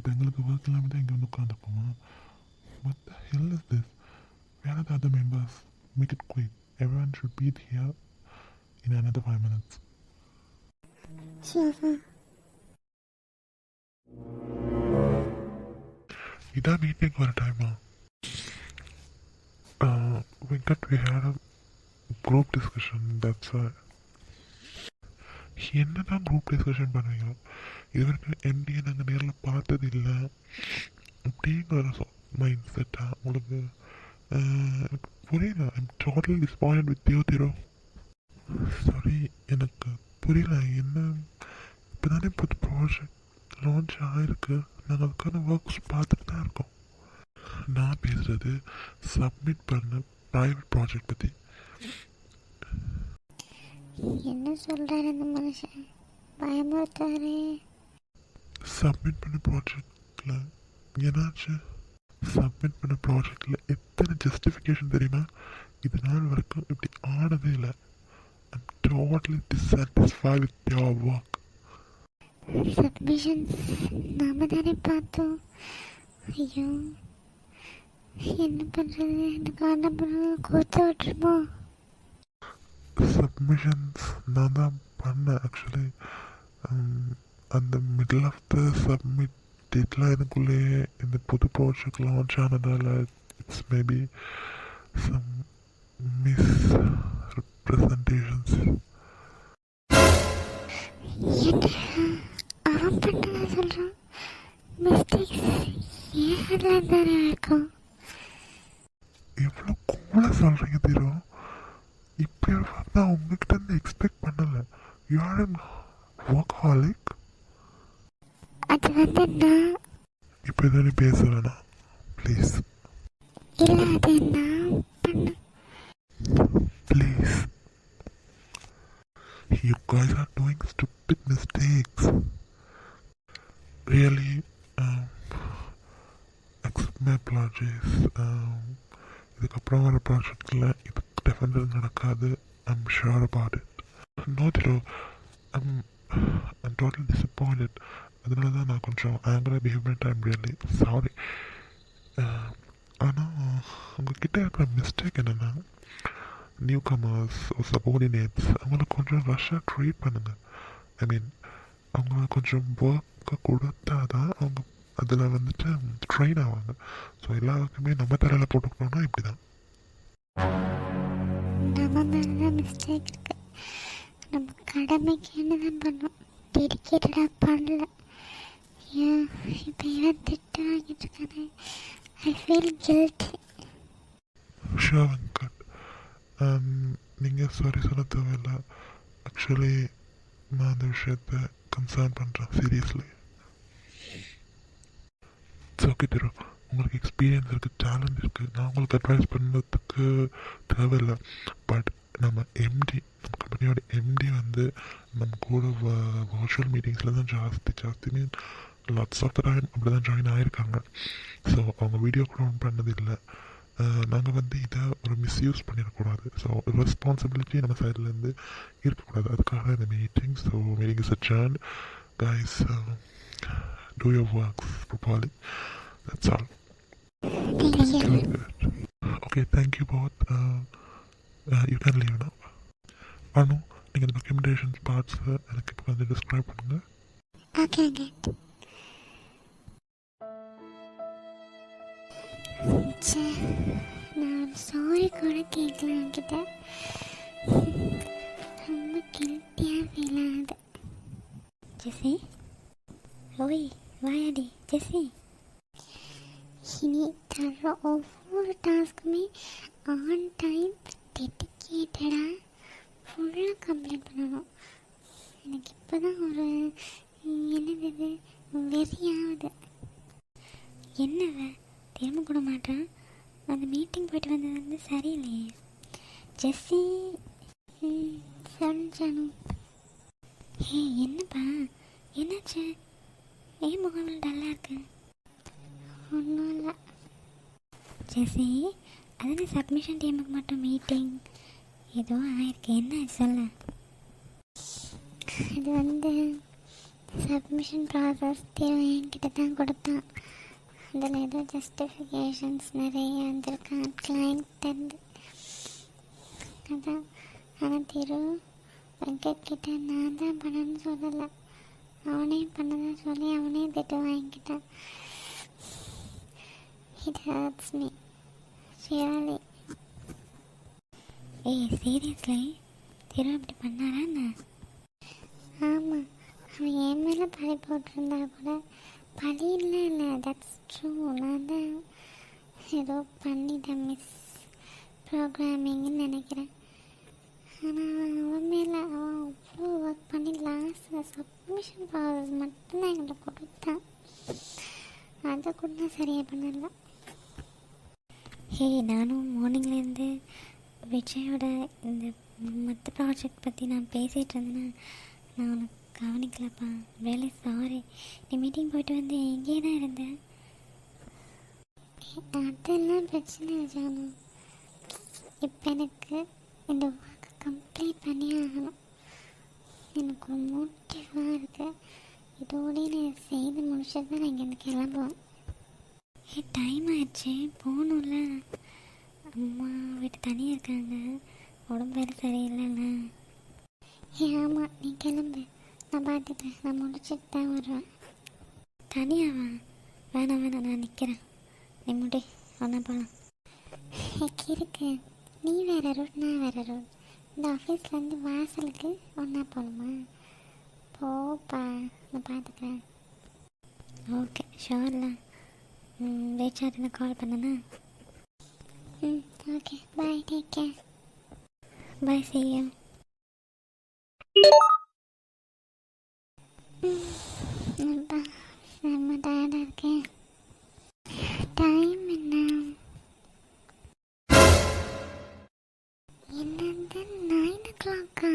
அப்போ எங்களுக்கு ஒர்க் இல்லாமல் தான் இங்கே வந்து the hell is this? Where are the other members? Make it quick. Everyone should be here in another five minutes. Sure sir இதான் meeting வர டைமா Venkat we had a group discussion that's என்ன தான் group discussion பண்ணுவீங்க இது வரைக்கும் எம்டியை நாங்கள் நேரில் பார்த்தது இல்லை அப்படிங்கிற மைண்ட் செட்டா உங்களுக்கு எனக்கு புரியல. I'm total disappoint with you throw sorry எனக்கு புரியல. என்ன இப்போ தானே புது ப்ராஜெக்ட் லான்ச் ஆகிருக்கு நாங்கள் அதுக்கான ஒர்க்ஸ் பார்த்துட்டு தான் இருக்கோம். நான் பேசுகிறது சப்மிட் பண்ண ப்ரைவேட் ப்ராஜெக்ட் பற்றி என்ன சொல்கிறார் இந்த மனுஷன்? பயமுறுத்தாரு சப்மிட் பண்ண ப்ராஜெக்டில் என்னாச்சு? சப்மிட் பண்ண ப்ராஜெக்டில் எத்தனை ஜஸ்டிஃபிகேஷன் தெரியுமா? இது நாள் வரைக்கும் இப்படி ஆனதே இல்லை. I'm totally dissatisfy with your work submissions நாம தானே பார்த்தோம். ஐயோ என்ன பண்ணுறது எனக்கு ஆண்டப்பறம் கொடுத்து விட்டுருமோ? சப்மிஷன்ஸ் நான் தான் பண்ணேன் ஆக்சுவலி அந்த மிடில் ஆஃப் த சப்மிட் டெட்லைனுக்குள்ளேயே இந்த புது ப்ராஜெக்ட் லான்ச் ஆனதால் it's maybe some misrepresentations சொல்கிறான் மிஸ்டேக்ஸ் ஏன் அதில் தானே இருக்கும். எவ்வளோ கூலாக சொல்கிறீங்க தீரம் இப்படி ஒரு நான் உங்ககிட்ட இருந்து எக்ஸ்பெக்ட் பண்ணலை. யார் ஒர்க் ஹாலிக் அது வந்து நான் இப்போ எதுவும் நீ பேச வேணாம் ப்ளீஸ் இல்லை அது நான் பண்ண. Please. You guys are doing stupid mistakes. Really, um, accept my apologies. Um, இதுக்கப்புறம் வர ப்ராஜெக்டில் இது டெஃபினட்டாக நடக்காது. I'm sure about it no throw I'm I'm total disappointed அதனால தான் நான் கொஞ்சம் ஆங்கராக பிஹேவ் பண்ணிட்டேன் ரியலி சாரி ஆனால் உங்ககிட்ட இருக்கிற மிஸ்டேக் என்னென்னா நியூ கமர்ஸ் சபோர்டினேட்ஸ் அவங்கள கொஞ்சம் ரஷ்ஷாக ட்ரீட் பண்ணுங்கள் ஐ மீன் அவங்கள கொஞ்சம் ஒர்க்கை கொடுத்தா தான் அவங்க அதில் வந்துட்டு ட்ரெயின் ஆவாங்க. ஸோ எல்லாருக்குமே நம்ம தலையில் போட்டுக்கணும்னா இப்படி தான் நம்ம மேலே மிஸ்டேக் இருக்கு நம்ம கடமைக்கு என்னதான் பண்ணோம்? டெடிக்கேட்டடாக பண்ணல. ஏன் இப்போ இவன் திட்டு வாங்கிட்டு இருக்கானே I feel guilt so Venkat நீங்கள் சாரி சொல்ல தேவையில்லை. ஆக்சுவலி நான் அந்த விஷயத்தை கன்சர்ன் பண்ணுறேன் சீரியஸ்லி ஓகே திரு உங்களுக்கு எக்ஸ்பீரியன்ஸ் இருக்குது டேலண்ட் இருக்குது நான் உங்களுக்கு அட்வைஸ் பண்ணுறதுக்கு தேவையில்லை. பட் நம்ம எம்டி நம்ம கம்பெனியோட எம்டி வந்து நம்ம கூட வர்ச்சுவல் மீட்டிங்ஸில் தான் ஜாஸ்தி ஜாஸ்தி mean lots of the time அப்படி தான் ஜாயின் ஆகியிருக்காங்க ஸோ அவங்க வீடியோ கூட ஒன் பண்ணது இல்லை. நாங்கள் வந்து இதை ஒரு மிஸ்யூஸ் பண்ணிடக்கூடாது. ஸோ ரெஸ்பான்சிபிலிட்டி நம்ம சைட்லேருந்து இருக்கக்கூடாது. அதுக்காக இந்த meeting so meeting is a guys do your works properly that's all okay thank you both you can leave no Anu நீங்கள் இந்த டாக்குமெண்டேஷன்ஸ் பார்ட்ஸை எனக்கு இப்போ வந்து டிஸ்கிரைப் பண்ணுங்கள் ஓகேங்க ச்சே நான் சாரி கூட கேட்கல என்கிட்ட ரொம்ப கில்ட்டியாக ஃபீல் ஆகுது. ஜெஸி ஓய் வாயாடி ஜெஸி இனி தர ஒவ்வொரு டாஸ்க்குமே ஆன் டைம் டெடிக்கேட்டடாக ஃபுல்லாக கம்ப்ளீட் பண்ணணும். எனக்கு இப்போ தான் ஒரு என்னது வெறியாகுது. என்னவ? திரும்ப கூட மாட்டேன். அந்த மீட்டிங் போயிட்டு வந்தது வந்து சரியில்லையே. ஜெஸ்ஸி ம், சொல்லு ஹே என்னப்பா? என்னாச்சு? ஏன் முகம் டல்லாக இருக்கு? ஒன்றும் இல்லை. ஜெஸ்ஸி அதான சப்மிஷன் டைமுக்கு மட்டும் மீட்டிங் ஏதோ ஆயிருக்கு. என்ன சொல்ல? இது வந்து சப்மிஷன் ப்ராசஸ் திரும்ப என்கிட்ட தான் கொடுத்தான். அதில் ஏதோ ஜஸ்டிஃபிகேஷன்ஸ் நிறைய வந்திருக்கான் கிளைண்ட்டேருந்து அதான் ஆனால் திரு. வெங்கட்கிட்ட நான் தான் பண்ணணும்னு சொல்லலை. அவனே பண்ணதான் சொல்லி அவனே திட்டு வாங்கிக்கிட்டான். இட் ஹர்ட்ஸ் மீ ரியலி ஏய் சீரியஸ்லி திரு அப்படி பண்ணாரா என்ன? ஆமாம் அவன் என் மேலே பழி போட்டிருந்தா கூட பழி இல்லை இல்லை தட்ஸ் ட்ரூ நான் தான் ஏதோ பண்ணிட்டேன் மிஸ் ப்ரோக்ராமிங்னு நினைக்கிறேன். ஆனால் அவன் மேலே அவன் அவ்வளோ ஒர்க் பண்ணி லாஸ்ட்டில் சப்மிஷன் ப்ராசஸ் மட்டும்தான் எங்களுக்கு கொடுத்தான். அதை கூட நான் சரியாக பண்ணல. ஹே நானும் மார்னிங்லேருந்து விஜயோட இந்த மற்ற ப்ராஜெக்ட் பற்றி நான் பேசிகிட்டு இருந்தேன்னா நான் உனக்கு கவனிக்கலப்பா. வேலை சாரி நீ மீட்டிங் போயிட்டு வந்து எங்கே தான் இருந்தேன் அதெல்லாம் பிரச்சனை ஜானு. இப்போ எனக்கு இந்த ஒர்க்கை கம்ப்ளீட் பண்ணி ஆகணும். எனக்கு மோட்டிவாக இருக்குது இதோடய நான் செய்து முடிச்சது தான் நான் இங்கேருந்து கிளம்புவேன். ஏ டைம் ஆயிடுச்சு போகணும்ல. அம்மா வீட்டு தனியாக இருக்காங்க. உடம்பு வேறு சரியில்லைல்ல. ஏ ஆமாம் நீ கிளம்பு. நான் பார்த்துக்கிறேன். நான் முடிச்சுட்டு தான் வருவேன். தனியாவா? வேணாம் வேணாம் நான் நிற்கிறேன் நீ முடி ஒன்றா போகலாம் இருக்கு நீ வேற ரூட் நான் வேற ரூட் இந்த ஆஃபீஸ்லேருந்து வாசலுக்கு ஒன்றா போகணுமா? போப்பா நான் பார்த்துக்கிறேன். ஓகே ஷோர்ல ரீச் கால் பண்ணனா? ம் okay. Bye take care bye see you. செம்ம டயர்டாக இருக்கேன் டைம் என்ன என்னது நைன் ஓ கிளாக்கா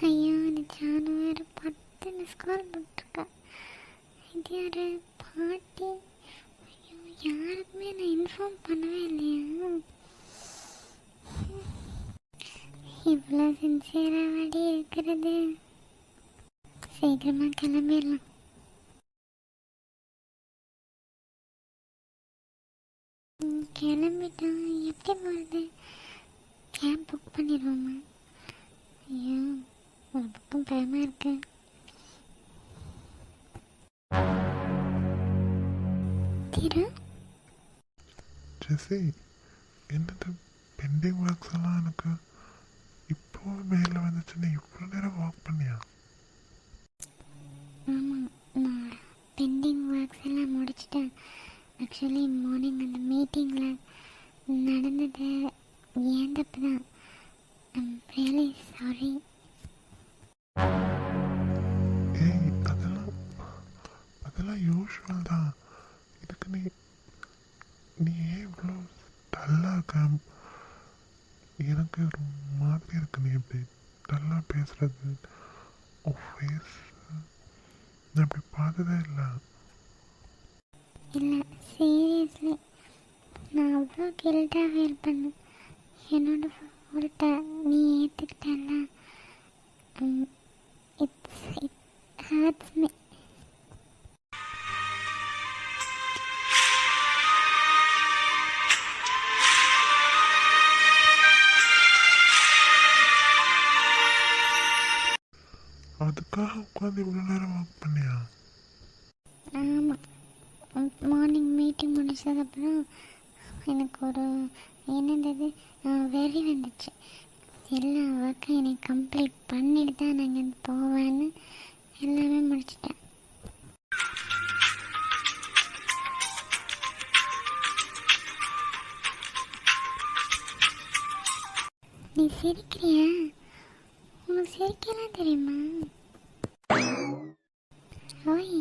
ஐயோ இந்த ஜானு வேறு பத்து மிஸ் கால் போட்டிருக்கா. இது யாரு? பாட்டி. ஐயோ யாருக்குமே நான் இன்ஃபார்ம் பண்ணவே இல்லையா. இவ்வளோ சின்சியராக வாடி இருக்கிறது. சீக்கிரமாக கிளம்பிடலாம் கிளம்பிட்டா எப்படி போகிறது கேப் புக் பண்ணிடுவோமா? ஐயோ ஒரு புக்கும் பயமாக இருக்கு. திரு? ஜெஸி என்னது பெண்டிங் ஒர்க்ஸ் எல்லாம் எனக்கு இப்போ மேலே வந்துச்சுன்னு இவ்வளோ நேரம் வாக் பண்ணியா? ஆமாம் நான் பெண்டிங் ஒர்க்ஸ் எல்லாம் முடிச்சிட்டேன். ஆக்சுவலி மார்னிங் அந்த மீட்டிங்கில் நடந்தது ஏன் தப்பு தான் ஐம் ரியலி சாரி ஏய் அதெல்லாம் அதெல்லாம் யூஷுவல் தான். இதுக்கு நீ நீ ஏன் இவ்வளோ டல்லாக இருக்க? எனக்கு ஒரு மாதிரி இருக்கு நீ இப்படி டல்லாக பேசுறது. ஃபேஸ் நான் இப்படி பார்த்ததே இல்லை இல்லை சீரியஸ்லி நான் அவ்வளோ கில்ட்டாக ஃபீல் பண்ணேன். என்னோட ஃபால்ட்டை நீ ஏற்றுக்கிட்டல இட்ஸ் இட் ஹர்ட்ஸ் மீ அதுக்காக உட்காந்து இவ்வளோ நேரம் வாக் பண்ணியா? ஆமாம் மார்னிங் மீட்டிங் முடிச்சதுக்கப்புறம் எனக்கு ஒரு என்னது வெறி வந்துச்சு. எல்லா ஒர்க்கும் எனக்கு கம்ப்ளீட் பண்ணிட்டு தான் நான் இங்கே போவேன்னு எல்லாமே முடிச்சிட்டேன். நீ சிரிக்கிறியா? உனக்கு சிரிக்கலாம் தெரியுமா? ஓய்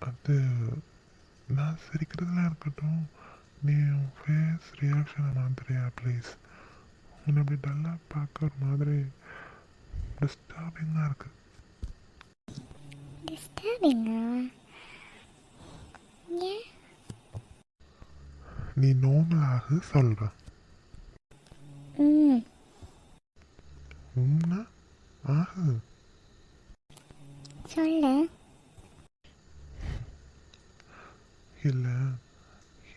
அது நான் சிரிக்கிறதுலாம் இருக்கட்டும். நீ ஃபேஸ் ரியாக்ஷனை மாத்திரையா ப்ளீஸ் உன்னை அப்படி டல்லாக பார்க்க ஒரு மாதிரி டிஸ்டர்பிங்காக டிஸ்டர்பிங்கா ஏன்? நீ நார்மலாக சொல்கிற ம். உண்மை ஆகு சொல்லு. இல்லை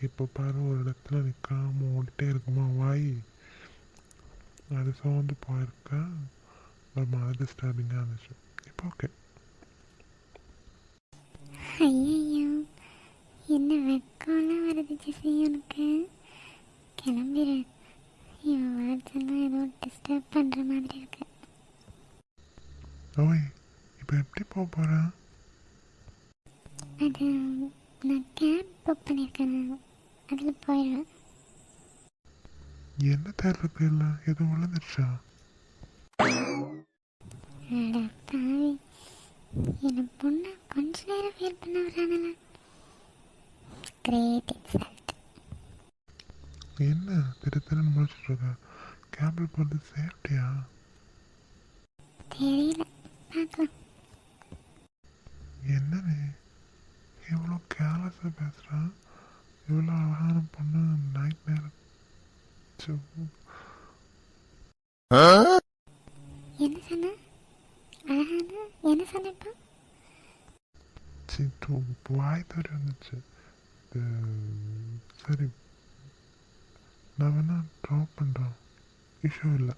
இப்போ பாரு ஒரு இடத்துல நிற்காம ஓடிட்டே இருக்குமா வாய்? அது சோர்ந்து போயிருக்க? ஒரு மாதிரி டிஸ்டர்பிங்காக இருந்துச்சு. இப்போ ஓகே ஐயோ என்ன வெக்கம்லாம் வருது ஜெசி உனக்கு? கிளம்பிடு இவன் வேர்ட்ஸ் எல்லாம் ஏதோ டிஸ்டர்ப் பண்ணுற மாதிரி இருக்கு. ஓய் இப்போ எப்படி போக போகிறேன் அது நான் கேப் புக் பண்ணியிருக்கேன் அதில் போயிடுவேன். என்ன தேர்றதுக்கு இல்லை? எதுவும் விழுந்துருச்சா? என்ன பொண்ணு கொஞ்ச நேரம் ஃபீல் பண்ண வராங்களா கிரேட் இன்சல்ட் என்ன திரு திருன்னு முடிச்சுட்டு இருக்க? கேபிள் போகிறது சேஃப்டியா தெரியல. பார்க்கலாம். என்ன நீ இவ்வளோ கேர்லெஸ்ஸாக பேசுகிறா இவ்வளோ அழகான பொண்ணு நைட் நேரம். என்ன சொன்ன? அழகான? என்ன சொன்னப்பா? சி டூ வாய் தவறி வந்துச்சு. சரி நான் வேணா ட்ராப் பண்ணுறேன் இஷ்யூ இல்லை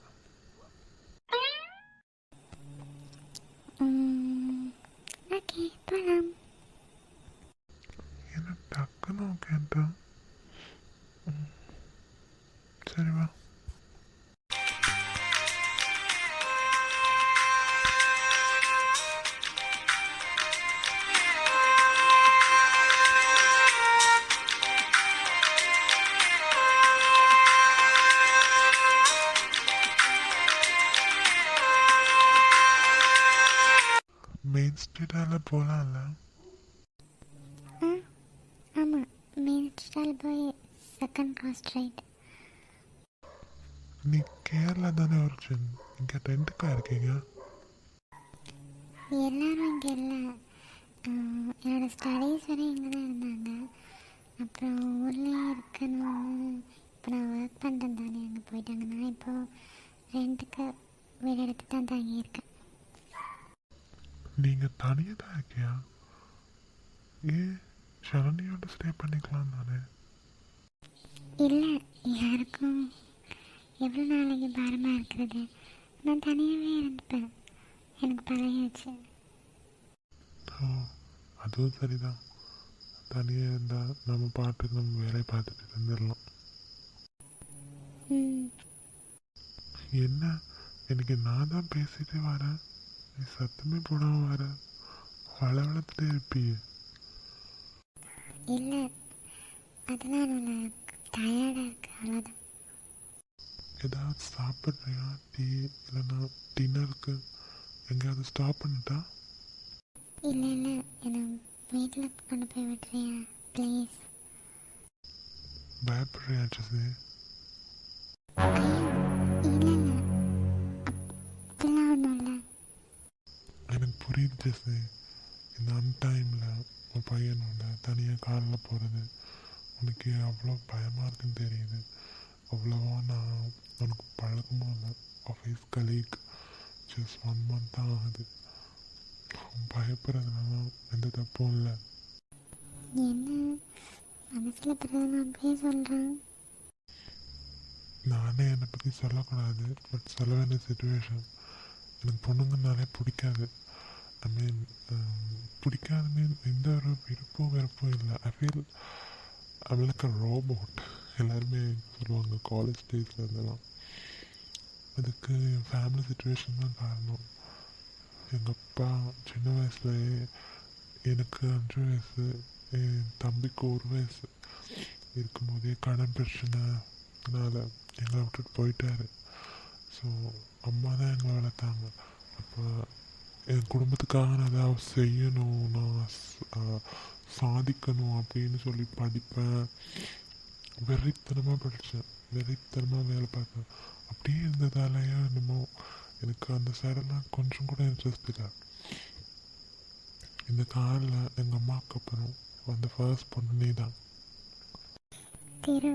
மெயின் ஸ்ட்ரீட்டால போகலாம்ல ஆ ஆமாம் மெயின் ஸ்டால் போய் செகண்ட் கிராஸ் ஸ்ட்ரைட் நீ கேரளா தானே ஒரிஜின் இங்கே ரெண்டுக்கா இருக்கீங்க எல்லாரும் இங்கே இல்லை என்னோடய ஸ்டடீஸ் வரை இங்கே தான் இருந்தாங்க அப்புறம் ஊர்லேயே இருக்கணும்னு இப்போ நான் ஒர்க் பண்ணுறேன் தானே அங்கே போயிட்டாங்க நான் இப்போது ரெண்டுக்கு வீடு எடுத்து தான் தங்கியிருக்கேன் நீங்கள் தனியாக தான் இருக்கியா? ஏ ஷரணியோட ஸ்டே பண்ணிக்கலாம் தானே. இல்லை யாருக்கும் எவ்வளோ நாளைக்கு பாரமாக இருக்கிறது? நான் தனியாகவே இருந்துப்பேன். எனக்கு பழகிடுச்சு. ஓ அதுவும் சரிதான். தனியாக இருந்தால் நம்ம பாட்டுக்கு நம்ம வேலையை பார்த்துட்டு இருந்துடலாம். என்ன? எனக்கு நான் தான் பேசிட்டே வரேன். நீ சத்தமே போடாமல் வர. வளவளத்துட்டே இருப்பியே. இல்லை அதெல்லாம் டயர்டாக இருக்கு அவ்வளோதான் ஏதாவது சாப்பிட்றியா டீ இல்லைன்னா டின்னருக்கு எங்கேயாவது ஸ்டாப் பண்ணிட்டா? இல்லை இல்லை என்னை வீட்டில் கொண்டு போய் விட்டுறியா ப்ளீஸ் பயப்படுறியா ஜெசி ஜெசி இந்த அன்டைமில் உன் பையனோட தனியாக காரில் போகிறது உனக்கு அவ்வளோ பயமாக இருக்குன்னு தெரியுது. அவ்வளோவா நான் உனக்கு பழக்கமும் இல்லை. Office colleague just one month தான் ஆகுது. பயப்படுறதுனால எந்த தப்பும் இல்லை. என்ன? மனசில் பிறகு அப்படியே சொல்கிறேன் நானே என்னை பற்றி சொல்லக்கூடாது பட் சொல்ல வேண்டிய சுச்சுவேஷன் எனக்கு பொண்ணுங்கனாலே பிடிக்காது. ஐ மீன் பிடிக்காத மீன் எந்த ஒரு விருப்பம் வெறுப்பும் இல்லை ஐ ஃபீல் அவளுக்கு ரோபோட் எல்லாருமே சொல்லுவாங்க காலேஜ் டேஸில் இருந்தெல்லாம் அதுக்கு என் ஃபேமிலி சுச்சுவேஷன் தான் காரணம் எங்கள் அப்பா சின்ன வயசுலேயே எனக்கு அஞ்சு வயசு என் தம்பிக்கு ஒரு வயசு இருக்கும்போதே கடன் பிரச்சனைனால எங்களை விட்டுட்டு போயிட்டாரு ஸோ அம்மா தான் எங்களை வளர்த்தாங்க அப்போ என் குடும்பத்துக்காக நான் ஏதாவது செய்யணும் நான் சாதிக்கணும் அப்படின்னு சொல்லி படிப்பேன். வெறித்தனமாக படித்தேன் வெறித்தனமாக வேலை பார்த்தேன். அப்படியே இருந்ததாலேயோ என்னமோ எனக்கு அந்த சைடெல்லாம் கொஞ்சம் கூட இன்ட்ரெஸ்ட் இல்லை. இந்த காரில் எங்கள் அம்மாவுக்கு அப்புறம் அந்த ஃபர்ஸ்ட் பொண்ணு நீ தான் திரு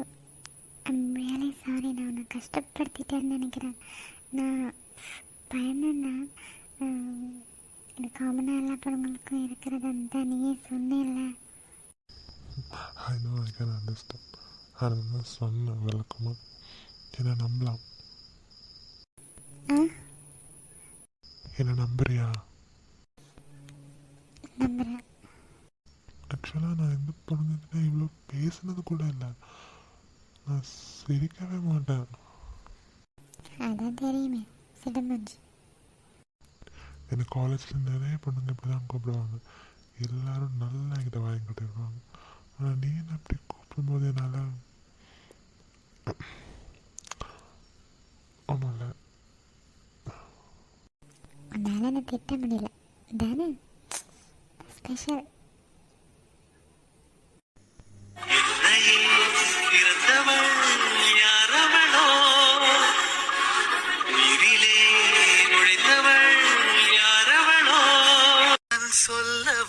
சாரி நான் உன்னை கஷ்டப்படுத்திட்டேன்னு நினைக்கிறேன். நான் பயணம்னா இது காமனாக எல்லா பொண்ணுங்களுக்கும் இருக்கிறது தான் நீயே சொன்னேன்ல I know I can understand அதனால சொன்ன விளக்கமாக என்னை நம்பலாம். என்னை நம்புறியா? நம்புகிறேன் ஆக்சுவலாக நான் எந்த பொண்ணுங்கிட்ட இவ்வளோ பேசுனது கூட இல்லை. நான் சிரிக்கவே மாட்டேன். அதான் தெரியுமே சிடமஞ்சு. எனக்கு காலேஜில் நிறைய பொண்ணுங்க இப்படி தான் கூப்பிடுவாங்க. எல்லாரும் நல்லா என்கிட்ட வாங்கி கட்டிடுவாங்க ஆனால் நீ என்ன அப்படி கூப்பிடும்போது என்னால் ஒன்றும் இல்லை. உன்னால் என்ன திட்ட முடியல. தானே ஸ்பெஷல்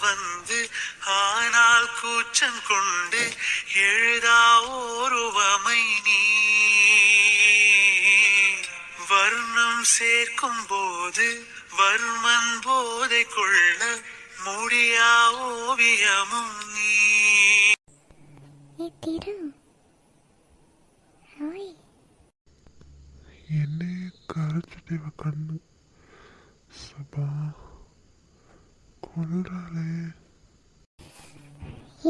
வந்து ஆனால் கூச்சம் கொண்டு எழுதா ஓருவமை நீ. வர்ணம் சேர்க்கும் போது வர்மன் போதை கொள்ள முடியா ஓவியமும் நீ. என்னையே கரைச்சிட்டு கண்ணு. சபா கொள்றாளே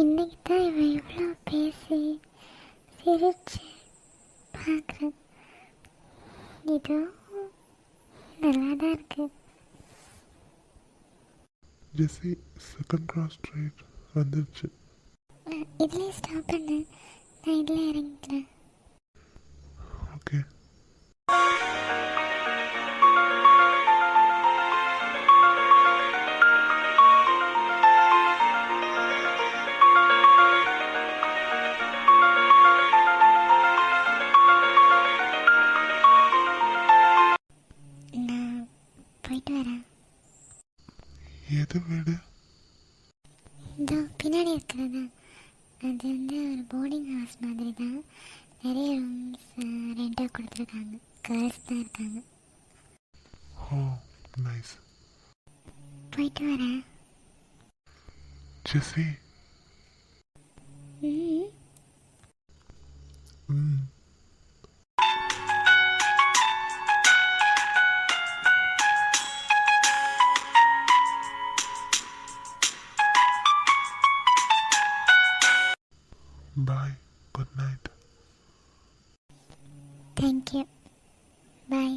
இன்னைக்கு தான் இவன் இவ்வளோ பேசி சிரிச்சு பார்க்குறேன். இதோ நல்லா தான் இருக்கு. ஜெஸ்ஸி செகண்ட் கிராஸ் ஸ்ட்ரைட் வந்துருச்சு. இதுலயே ஸ்டாப் பண்ணு. நான் இதில் இறங்கிக்கிறேன். ஓகே. எது வீடு. இதோ பின்னாடி இருக்கிறது. அது வந்து ஒரு போர்டிங் ஹவுஸ் மாதிரி தான் நிறைய ரூம்ஸ் ரெண்டாக கொடுத்துருக்காங்க. கேர்ள்ஸ் தான் இருக்காங்க. ஓ நைஸ் போயிட்டு வரேன். ஜெஸ்ஸி. ம். ம். Bye. Good night. Thank you bye